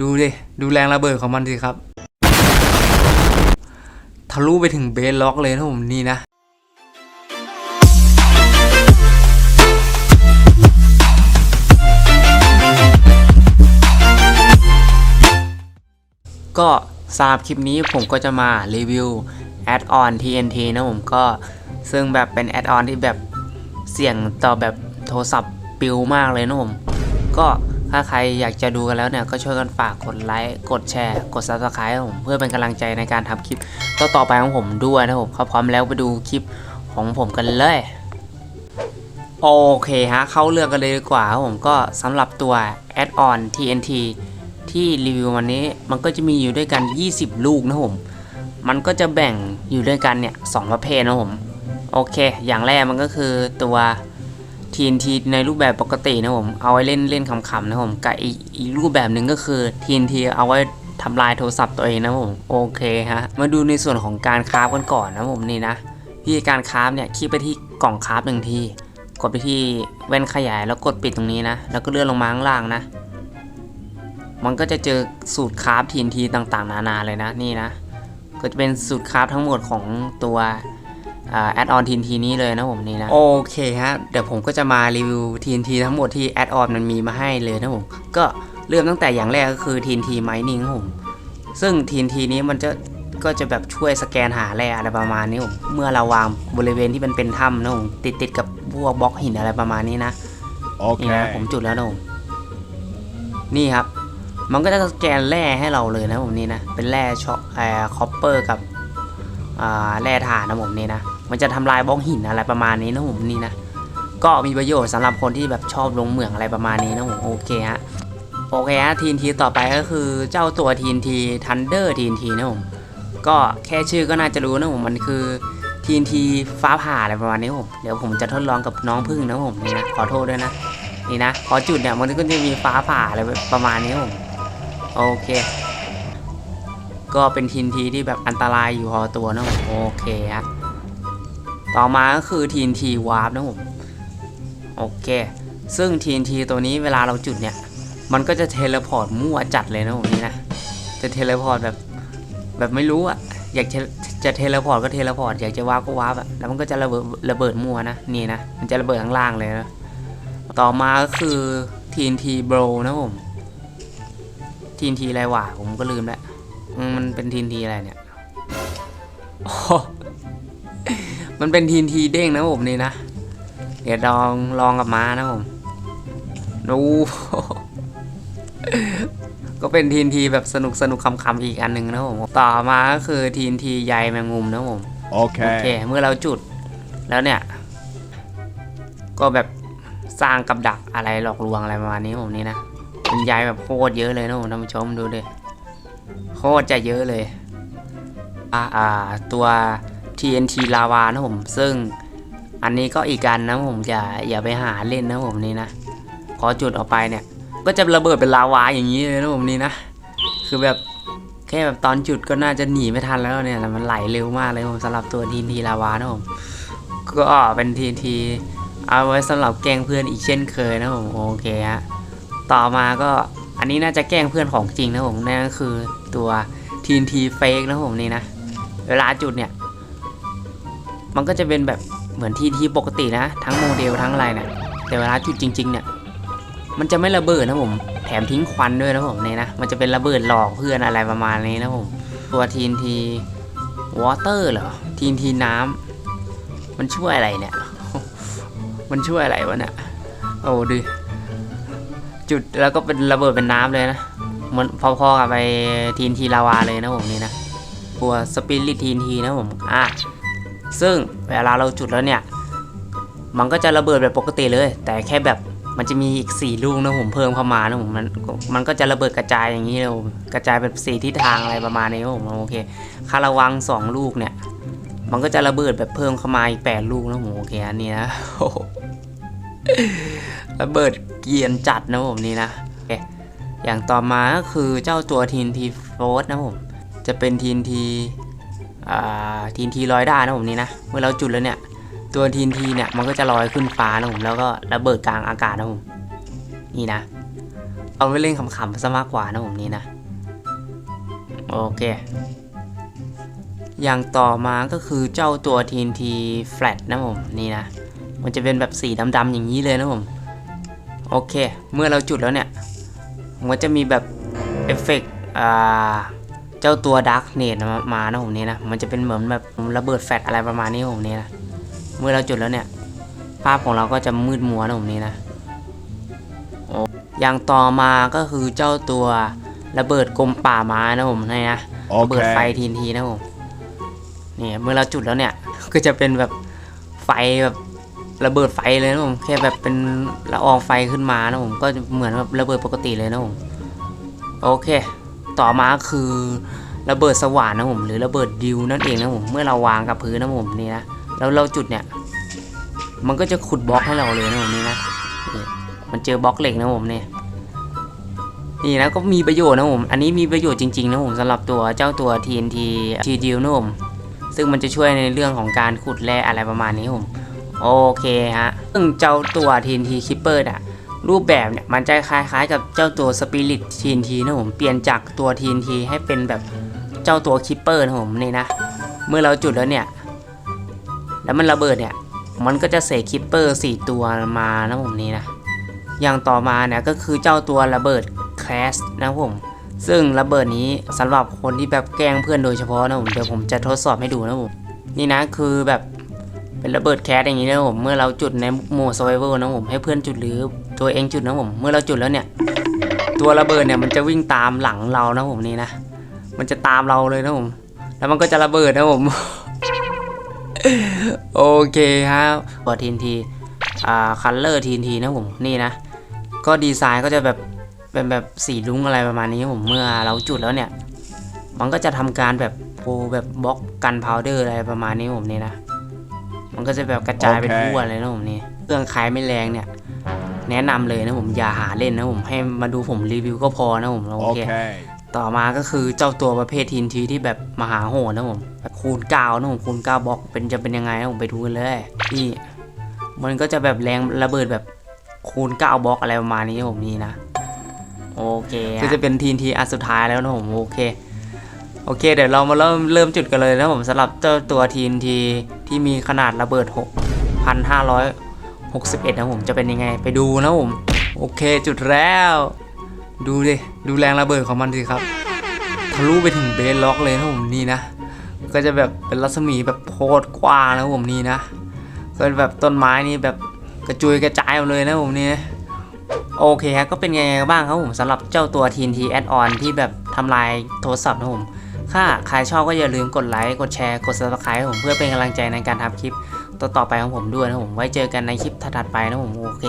ดูดิ ดูแรงระเบิดของมันสิครับ ทะลุไปถึงเบสล็อกเลยนะผมนี่นะก็สำหรับคลิปนี้ผมก็จะมารีวิวแอดออน TNT นะผมก็ซึ่งแบบเป็นแอดออนที่แบบเสี่ยงต่อแบบโทรศัพท์ปิวมากเลยนะผมก็ ถ้าใครอยากจะดูกันแล้วเนี่ย ก็ช่วยกันฝากกดไลค์ กดแชร์ กด subscribe ผมเพื่อเป็นกำลังใจในการทำคลิปต่อไปของผมด้วยนะผมครับพร้อมแล้วไปดูคลิปของผมกันเลยโอเคฮะ เข้าเรื่องกันเลยดีกว่าครับผมก็สำหรับตัว Add-on TNT ที่รีวิววันนี้มันก็จะมีอยู่ด้วยกัน 20 ลูกนะผม มันก็จะแบ่งอยู่ด้วยกันเนี่ยสองประเภทนะผม โอเค อย่างแรกมันก็คือตัว TNT ในรูปแบบปกตินะผมเอาไว้เล่นเล่นขำๆนะผมกับอีกรูปแบบหนึ่งก็คือ TNT เอาไว้ทำลายโทรศัพท์ตัวเองนะผมโอเคฮะมาดูในส่วนของการคราฟกันก่อนนะผมนี่นะวิธีการคราฟเนี่ยคลิกไปที่กล่องคราฟหนึ่งทีกดไปที่แว่นขยายแล้วกดปิดตรงนี้นะ แล้วก็เลื่อนลงมาข้างล่างนะ มันก็จะเจอสูตรคราฟ TNT ต่างๆ นานาเลยนะนี่นะ ก็จะเป็นสูตรคราฟทั้งหมดของตัว แอดออน TNT นี้เลยนะผมนี่นะโอเคฮะเดี๋ยวผมก็จะมารีวิว TNT ทั้งหมดที่แอดออนมันมีมาให้เลยนะผมก็เริ่มตั้งแต่อย่างแรกก็คือ TNT Mining นะผมซึ่ง TNT นี้มันจะก็จะแบบช่วยสแกนหาแร่อะไรประมาณนี้ผมเมื่อเราวางบริเวณที่มันเป็นถ้ำนะผมติดติดๆกับพวกบล็อกหินอะไรประมาณนี้นะนี่นะผม Okay. จุดแล้วนะผมนี่ครับ มันก็จะสแกนแร่ให้เราเลยนะผมนี่นะเป็นแร่ช็อเอ่อคอปเปอร์กับอ่าแร่ถ่านนะผมนี่นะ มันจะทำลายบล็อกหินอะไรประมาณนี้นะผมนี่นะ ก็มีประโยชน์สำหรับคนที่แบบชอบลงเหมืองอะไรประมาณนี้นะผมโอเคฮะโอเคฮะทีนทีต่อไปก็คือเจ้าตัวทีนทีทันเดอร์ทีนทีนะผมก็แค่ชื่อก็น่าจะรู้นะผมมันคือทีนทีฟ้าผ่าอะไรประมาณนี้ผมเดี๋ยวผมจะทดลองกับน้องพึ่งนะผมนี่นะขอโทษด้วยนะนี่นะพอจุดเนี่ยมันก็จะมีฟ้าผ่าอะไรประมาณนี้ผมโอเค ก็เป็นทีนทีที่แบบอันตรายอยู่พอตัวนะผมโอเคฮะ ต่อมาก็คือทีนทีวาร์ปนะผมโอเค ซึ่งทีนทีตัวนี้เวลาเราจุดเนี่ย มันก็จะเทเลพอร์ตมั่วจัดเลยนะผมนี่นะ จะเทเลพอร์ตแบบแบบไม่รู้อะอยากจะจะเทเลพอร์ตก็เทเลพอร์ตอยากจะวาร์ปก็วาร์ปอะแล้วมันก็จะระเบิดระเบิดมั่วนะนี่นะ มันจะระเบิดข้างล่างเลยนะต่อมาก็คือ TNT Bro นะผม TNT อะไรวะผมก็ลืมแล้วมันเป็น TNT อะไรเนี่ยโอ้ มันเป็น TNT เด้งนะผมนี่นะ เดี๋ยวลองลองกับม้านะผมดูก็เป็น TNT แบบสนุกสนุกคำๆอีกอันหนึ่งนะผมต่อมาก็คือ TNT ใยแมงมุมนะผมโอเค Okay. เมื่อเราจุดแล้วเนี่ย ก็แบบสร้างกับดักอะไรหลอกลวงอะไรประมาณนี้ผมนี่นะเป็นยายแบบโคตรเยอะเลยนะผมท่านผู้ชมดูดิโคตรจะเยอะเลย อ่าอ่าตัว TNT ลาวานะผม ซึ่งอันนี้ก็อีกกันนะผมอย่าอย่าไปหาเล่นนะผมนี่นะพอจุดออกไปเนี่ย ก็จะระเบิดเป็นลาวาอย่างนี้เลยนะผมนี่นะ คือแบบแค่แบบตอนจุดก็น่าจะหนีไม่ทันแล้วเนี่ยแต่มันไหลเร็วมากเลยผมสำหรับตัวทีนทีลาวานะผมก็เป็นทีทีเอาไว้สำหรับแกล้งเพื่อนอีกเช่นเคยนะผมโอเคฮะต่อมาก็อันนี้น่าจะแกล้งเพื่อนของจริงนะผมนั่นก็คือตัวทีนทีเฟกนะผมนี่นะ เวลาจุดเนี่ย มันก็จะเป็นแบบเหมือนทีทีปกตินะ ทั้งโมเดลทั้งอะไรเนี่ยแต่เวลาจุดจริง ๆ เนี่ย มันจะไม่ระเบิดนะผม แถมทิ้งควันด้วยนะผมเนี่ยนะ มันจะเป็นระเบิดหลอกเพื่อนอะไรประมาณนี้นะผม ตัวทีนทีวอเตอร์เหรอ ทีนทีน้ำมันช่วยอะไรเนี่ย มันช่วยอะไรวะเนี่ย โอ้ดิจุดแล้วก็เป็นระเบิดเป็นน้ำเลยนะเหมือนพอๆกับไปทีนทีลาวาเลยนะผมนี่นะตัวสปิริตทีนทีนะผม อะ ซึ่งเวลาเราจุดแล้วเนี่ย มันก็จะระเบิดแบบปกติเลย แต่แค่แบบมันจะมีอีกสี่ลูกนะผมเพิ่มเข้ามานะผมมันมันก็จะระเบิดกระจายอย่างนี้เลยกระจายเป็นสี่ทิศทางอะไรประมาณนี้นะผมโอเคคาระวังสองลูกเนี่ย มันก็จะระเบิดแบบเพิ่มเข้ามาอีกแปดลูกนะผมโอเคอันนี้นะระเบิดเกียนจัดนะผมนี่นะโอเคอย่างต่อมาก็คือเจ้าตัวทีนทีโฟสนะผมจะเป็นทีนที ทีนทีลอยได้นะผมนี่นะเมื่อเราจุดแล้วเนี่ยตัวทีนทีเนี่ยมันก็จะลอยขึ้นฟ้านะผมแล้วก็ระเบิดกลางอากาศนะผมนี่นะ เอาไว้เล่นขำๆซะมากกว่านะผมนี่นะโอเค อย่างต่อมาก็คือเจ้าตัว TNT Flat นะผมนี่นะ มันจะเป็นแบบสีดำๆอย่างนี้เลยนะผม โอเค เมื่อเราจุดแล้วเนี่ย มันจะมีแบบเอฟเฟกต์อ่า จ้าตัว Dark n e t มามานะผมนี่นะ มันจะเป็นเหมือนแบบระเบิดแฟลชอะไรประมาณนี้ผมนี่นะเมื่อเราจุดแล้วเนี่ย ภาพของเราก็จะมืดมัวนะผมนี่นะโอ้อย่างต่อมาก็คือเจ้าตัวระเบิดกลมป่าไม้นะผมนี่นะระเบิดไฟ Okay. ทีนทีนะผมนี่เมื่อเราจุดแล้วเนี่ยก็จะเป็นแบบไฟแบบระเบิดไฟเลยนะผมแค่แบบเป็นละอองไฟขึ้นมานะผมก็เหมือนแบบระเบิดปกติเลยนะผมโอเค ต่อมาคือระเบิดสว่านนะผมหรือระเบิดดิวนั่นเองนะผมเมื่อเราวางกับพื้นนะผมนี่นะแล้วเราจุดเนี่ย มันก็จะขุดบล็อกให้เราเลยนะผมนี่นะมันเจอบล็อกเหล็กนะผมเนี่ยนี่นะก็มีประโยชน์นะผมอันนี้มีประโยชน์จริงๆนะผมสำหรับตัวเจ้าตัว TNT T d นะผมซึ่งมันจะช่วยในเรื่องของการขุดแร่อะไรประมาณนี้ผมโอเคฮะซึ่งเจ้าตัว TNT Keeper อะ รูปแบบเนี่ยมันจะคล้ายๆ กับเจ้าตัว Spirit TNT นะผมเปลี่ยนจากตัว TNT ให้เป็นแบบเจ้าตัว Keeper นะผมนี่นะ เมื่อเราจุดแล้วเนี่ย แล้วมันระเบิดเนี่ย มันก็จะเสก Keeper 4ตัวมานะผมนี่นะ อย่างต่อมาเนี่ยก็คือเจ้าตัวระเบิด Crash นะผมซึ่งระเบิดนี้สำหรับคนที่แบบแกล้งเพื่อนโดยเฉพาะนะผมเดี๋ยวผมจะทดสอบให้ดูนะผมนี่นะคือแบบ เป็นระเบิดแคสอย่างนี้นะผมเมื่อเราจุดในโหมด survival นะผมให้เพื่อนจุดหรือตัวเองจุดนะผมเมื่อเราจุดแล้วเนี่ย ตัวระเบิดเนี่ยมันจะวิ่งตามหลังเรานะผมนี่นะมันจะตามเราเลยนะผมแล้วมันก็จะระเบิดนะผมโอเคครับตัวทีนทีอ่าคัลเลอร์ทีนทีนะผมนี่นะ ก็ดีไซน์ก็จะแบบเป็นแบบสีรุ้งอะไรประมาณนี้ผมเมื่อเราจุดแล้วเนี่ย มันก็จะทำการแบบโปแบบบล็อกกันพาวเดอร์อะไรประมาณนี้ผมนี่นะ มันก็จะแบบกระจายเป็นโอเคทั่วเลยนะผมนี่เครื่องขายไม่แรงเนี่ย แนะนำเลยนะผมอย่าหาเล่นนะผมให้มาดูผมรีวิวก็พอนะผมโอเค Okay. ต่อมาก็คือเจ้าตัวประเภททีนทีที่แบบมหาโหดนะผมแบบคูณเก้านะผมคูณเก้าบล็อกเป็นจะเป็นยังไงนะผมไปดูกันเลยนี่มันก็จะแบบแรงระเบิดแบบคูณเก้าบล็อกอะไรประมาณนี้นะผมนี่นะโอเคก็จะเป็นทีนทีอันสุดท้ายแล้วนะผมโอเค โอเค เดี๋ยวเรามาเริ่มเริ่มจุดกันเลยนะผมสำหรับเจ้าตัวทีนที ที่มีขนาดระเบิด 6,561 นะผมจะเป็นยังไงไปดูนะผมโอเคจุดแล้ว ดูดิ ดูแรงระเบิดของมันสิครับทะลุไปถึงเบสล็อกเลยนะผมนี่นะ ก็จะแบบเป็นรัศมีแบบโคตรกว้างนะผมนี่นะ ก็แบบต้นไม้นี่แบบกระจุยกระจายหมดเลยนะผมนี่โอเคครับก็เป็นไงบ้างครับผมสำหรับเจ้าตัว TNT Add-on ที่แบบทำลายโทรศัพท์นะผม ค่าใครชอบก็อย่าลืมกดไลค์ กดแชร์ กด subscribe ให้ผมเพื่อเป็นกำลังใจในการทำคลิปต่อๆไปของผมด้วยนะผม ไว้เจอกันในคลิปถัดๆไปนะผม โอเค